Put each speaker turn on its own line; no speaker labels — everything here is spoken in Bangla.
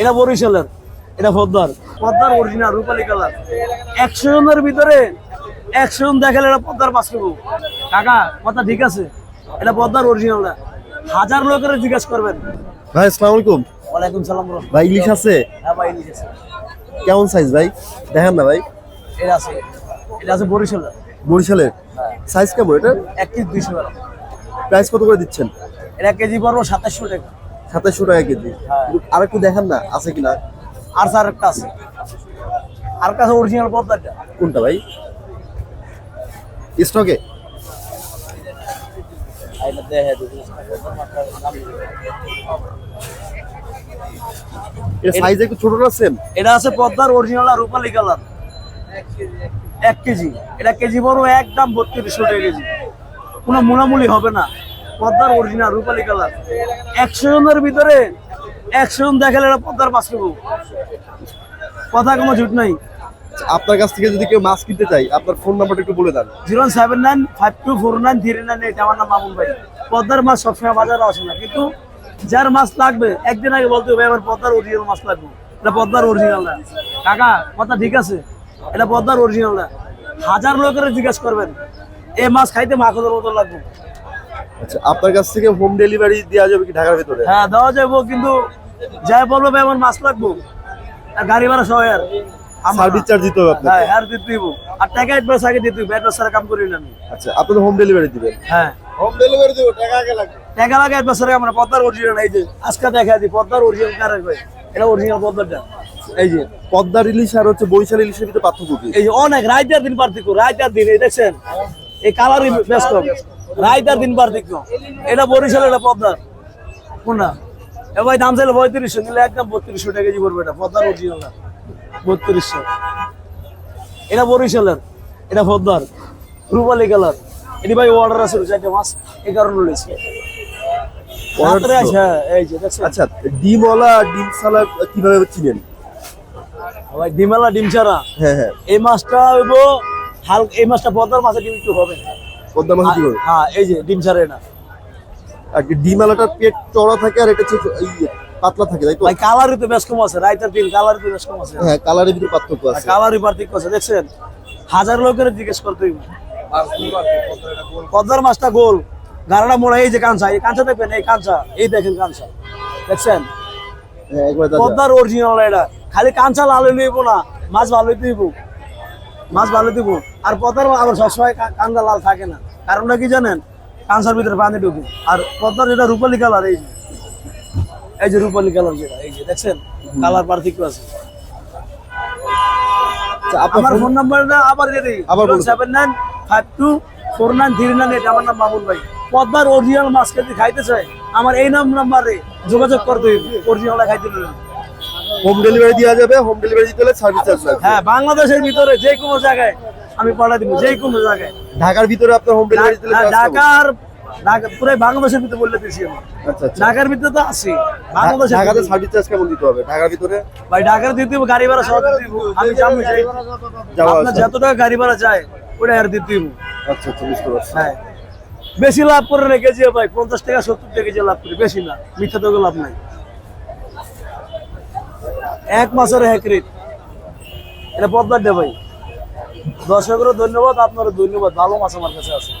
এটা বরিশালের এটা পদ্মার। পদ্মার অরিজিনাল রূপালী কালার একশো জনের ভিতরে একশো জন দেখালে এটা পদ্মার পাঁচ কেবো কাকা কথা ঠিক আছে? এটা পদ্মার অরিজিনালটা হাজার লোকের জিজ্ঞেস করবেন।
ভাই আসসালামু আলাইকুম।
ওয়ালাইকুম সালাম
ভাই ইলিশ আছে?
হ্যাঁ ভাই নিয়ে আছে।
কেমন সাইজ ভাই? দেখেন না ভাই।
এটা আছে। এটা আছে বরিশালের।
বরিশালের? সাইজ কেমন এটা?
এক কেজি দুইশো
প্রাইস কত করে দিচ্ছেন?
এটা কেজি পড়ব সাতাশশো টাকা।
সাতাশশো টাকা কেজি। আর একটু দেখান না, আছে কিনা?
আর স্যার একটা আছে। আর কাছে অরিজিনাল পদ্মাটা।
কোনটা ভাই? স্টকে সাইজ একটু সেম
এটা আছে অরিজিনাল আর রূপালী কালার এক কেজি। এটা কেজি বড়, একদম কোনো হবে না। পদ্মার অরিজিনাল রূপালী কালার একশো জনের ভিতরে একশো জন দেখালে এটা পদ্মার পাঁচ কেবো কথা কোনো ঝুট নাই।
আপনার কাছ থেকে যদি কেউ মাছ কিনতে চাই আপনার ফোন নাম্বারটা একটু বলে দেন।
Zero seven nine five two four nine three nine eight আমার নাম মামুন ভাই। পদ্মার মাছ সবসময় বাজারে আসে না। কিন্তু যার মাছ লাগবে একদিন আগে বলতে হবে আমার পদ্মার অরিজিনাল মাছ লাগবে। এটা পদ্মার অরিজিনাল না। কাকা কথা ঠিক আছে? এটা পদ্মার অরিজিনাল না। হাজার লোকের জিজ্ঞেস করবেন এই মাছ খাইতে মাখনের মতো লাগবে।
আচ্ছা আপনার কাছ থেকে হোম ডেলিভারি দেওয়া যাবে কি ঢাকার ভিতরে?
হ্যাঁ দেওয়া যাব কিন্তু যাই বলব ভাই আমার মাছ লাগবো। আর গাড়ি ভাড়া সবাই আর আমার
সার্ভিস চার্জ দিতে হবে আপনাকে?
হ্যাঁ আর দিতে দিব আর টাকা অ্যাডভান্স আগে দিতে দিব অ্যাডভান্স ছাড়া কাম করি না আমি।
আচ্ছা আপনাদের হোম ডেলিভারি দিবেন
হ্যাঁ।
হোম ডেলিভারি দেবো টাকা আগে লাগবে।
টাকা লাগে এক বছরে আমরা পদ্মার অরিজিনাল এই যে আজকে দেখা দিই পদ্মার অরিজিনাল কারে কই এটা অরিজিনাল পদ্মাটা এই যে
পদ্মার ইলিশ আর হচ্ছে বরিশাল ইলিশের ভিতরে পার্থক্য কি?
এই যে অনেক রাইতার দিন পার্থক্য রাইতার দিন এই দেখছেন? এই কালারই ব্যস্ত। রাইতার দিন পার্থক্য এটা বরিশাল এটা পদ্মার। কোনটা? এ ভাই দাম চাইলে পঁয়ত্রিশশো নিলে একদম বত্রিশশো টাকা কেজি পড়বে এটা। পদ্মার অরিজিনালটা বত্রিশশো। এটা বরিশালের এটা পদ্মার। রূপালী কালার। এটি ভাই অর্ডার আছে চারটে মাস এই কারণে রয়েছে। হ্যাঁ,
আচ্ছা ডিমওয়ালা ডিম সালা কীভাবে চিনেন?
ডিমালা ডিম ছাড়া?
হ্যাঁ হ্যাঁ।
এই মাছটা হইব হালকা এই মাছটা পদ্মার মাছে কিন্তু একটু হবে।
পদ্মা মাছ কি করে
হ্যাঁ এই যে ডিম ছাড়া এটা
আর ডিমওয়ালাটার পেট চড়া থাকে আর এটা হচ্ছে পাতলা থাকে তাই তো?
ভাই কালারই তো বেশ কম আছে রাইতার দিন কালারই তো বেশ কম আছে।
হ্যাঁ কালারের ভিতরে পার্থক্য আছে।
কালারই পার্থক্য আছে দেখছেন? হাজার লোকের জিজ্ঞেস করতে। পদ্মার মাছটা গোল। গাড়াটা মোড়া এই যে কাঁচা এই কাঁচা দেখবেন এই কাঁচা এই দেখেন কাঁচা দেখছেন?
হ্যাঁ
পদ্মার অরিজিনাল এটা। খালি কাঁচা লাল লইব না মাছ ভালো দিব মাছ ভালো দিব আর পদ্মার আবার সবসময় কান্দা লাল থাকে না। কারণটা কি জানেন? কাঁচার ভিতরে পানি ঢুকে। আর পদ্মার যেটা রূপালী কালার এই যে। এই যে রূপালী কালার যেটা এই যে দেখছেন? কালার পার্থক্য আছে।
আচ্ছা,
আমার
ফোন-
ফোন নাম্বারটা আবার দিয়ে দিই।
আবার
seven nine five two four nine three nine eight আমার নাম মামুন ভাই। পদ্মার অরিজিনাল মাছ যদি খাইতে চাই আমার এই নাম নাম্বারে যোগাযোগ করতে হইবে। অরিজিনাল খাইতে হইবে।
হোম ডেলিভারি দেওয়া যাবে হোম ডেলিভারি দিতে হলে সার্ভিস চার্জ
হ্যাঁ বাংলাদেশের ভিতরে যে কোনো জায়গায় আমি পাঠা দিব যে কোনো জায়গায়।
ঢাকার ভিতরে আপনার হোম ডেলিভারি
হ্যাঁ, ঢাকার ঢাকা পুরো বাংলাদেশের ভিতরে বললে দিছি
আচ্ছা আচ্ছা।
ঢাকার ভিতরে তো আছি। বাংলাদেশের
ঢাকাতে সার্ভিস চার্জ কেমন দিতে হবে? ঢাকার ভিতরে?
ভাই ঢাকার দিতে গাড়ি ভাড়া সহ দিব। আমি জানি আপনার যত টাকা গাড়ি ভাড়া ওটা আর দিতে দিব।
আচ্ছা আচ্ছা বুঝতে পারছি।
হ্যাঁ। বেশি লাভ করে রেখেছি ভাই পঞ্চাশ টাকা সত্তর টাকা কেজি লাভ করি। বেশি না মিথ্যা তো লাভ নাই। এক মাসের এক রেট এটা পদ্মার দে ভাই। দর্শকেরও ধন্যবাদ আপনারও ধন্যবাদ। ভালো মাছ আমার কাছে আছে।